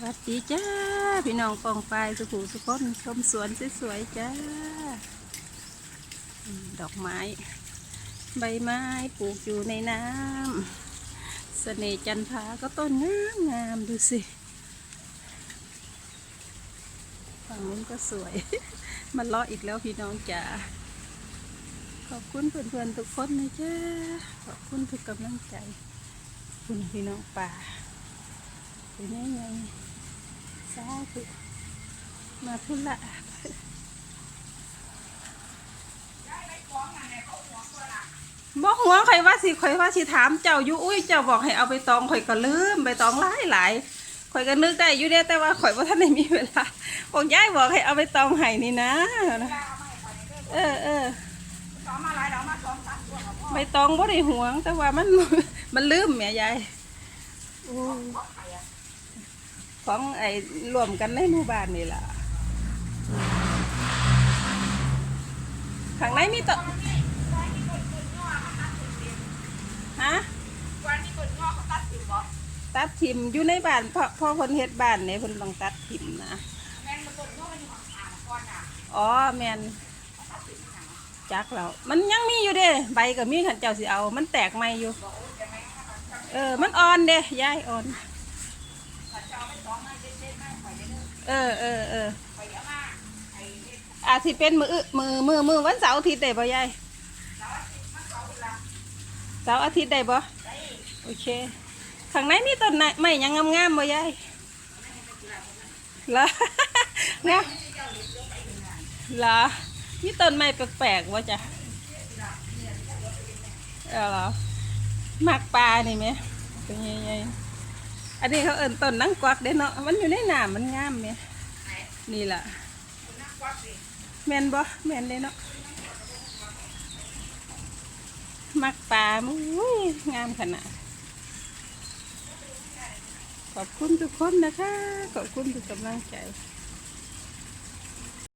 สวัสดีจ้า พี่น้องกองปลายสุขุสุขนชมสวนสวยๆจ้า ดอกไม้ ใบไม้ปลูกอยู่ในน้ำเสน่ห์จันทราก็ต้นงามงามดูสิฝั่งนู้นก็สวย มันเลาะอีกแล้วพี่น้องจ๋าขอบคุณเพื่อนๆทุกคนนะจ้าขอบคุณทุกกำลังใจ คุณพี่น้องป่า เป็นยังสาธุมาทุละบอกหัวข่อยว่าสิข่อยว่าสิถามเจ้าอยู่อุ้ยเจ้าบอกให้เอาไปตองข่อยก็ลืมไปตองหลายหลายข่อยก็นึกได้อยู่เด้แต่ว่าข่อยว่าท่านได้มีเวลาบอกยายบอกให้เอาไปตองให้นี่นะ เออเออใบตองบ่ได้ห่วง แต่ว่ามันมันลืมแม่ยายโอ้ ของไอ้รวมกันในหมู่บ้านนี่ล่ะข้างในมีต้นฮะวันนี้เปิดงอกเขาตัดสิบบ่ตัดทิมอยู่ในบ้านพ่อพ่อคนเฮ็ดบ้านเนี่ยเพิ่นต้องตัดทิมนะแม่นมันเปิดงอกมันอยู่ห่างๆก่อนน่ะอ๋อแม่นจักแล้วมันยังมีอยู่เด้ใบก็มีขันเจ้าสิเอา มันแตกใหม่อยู่ เออ มันอ่อนเด้ยายอ่อนถ้าจะ เอาไปสองมาเด็ดๆมาปล่อยได้เลยเออเออเออไปเอามาไอ้เด็ดอาจสิเป็นมืออึมือมือมือวันเสาร์อาทิตย์ได้บ่ยายแล้วสิมันเขาเวลาเสาร์อาทิตย์ได้บ่ได้โอเคข้างในมีต้นไม้ยังงามๆบ่ยายเหรองามเหรอมีต้นไม้แปลกๆว่าจ้ะเออเหรอมักปลานี่ไหมเป็นยังไง อันนี้เขาเอิ่นต้นนังกวักเด้เนาะ มันอยู่ในน้ำมันงามไหมนี่ล่ะคุณนักวัดสิแมนบ่แมนเลยเนาะ มักปลามุ้ยงามขนาด ขอบคุณทุกคนนะคะ ขอบคุณทุกกำลังใจ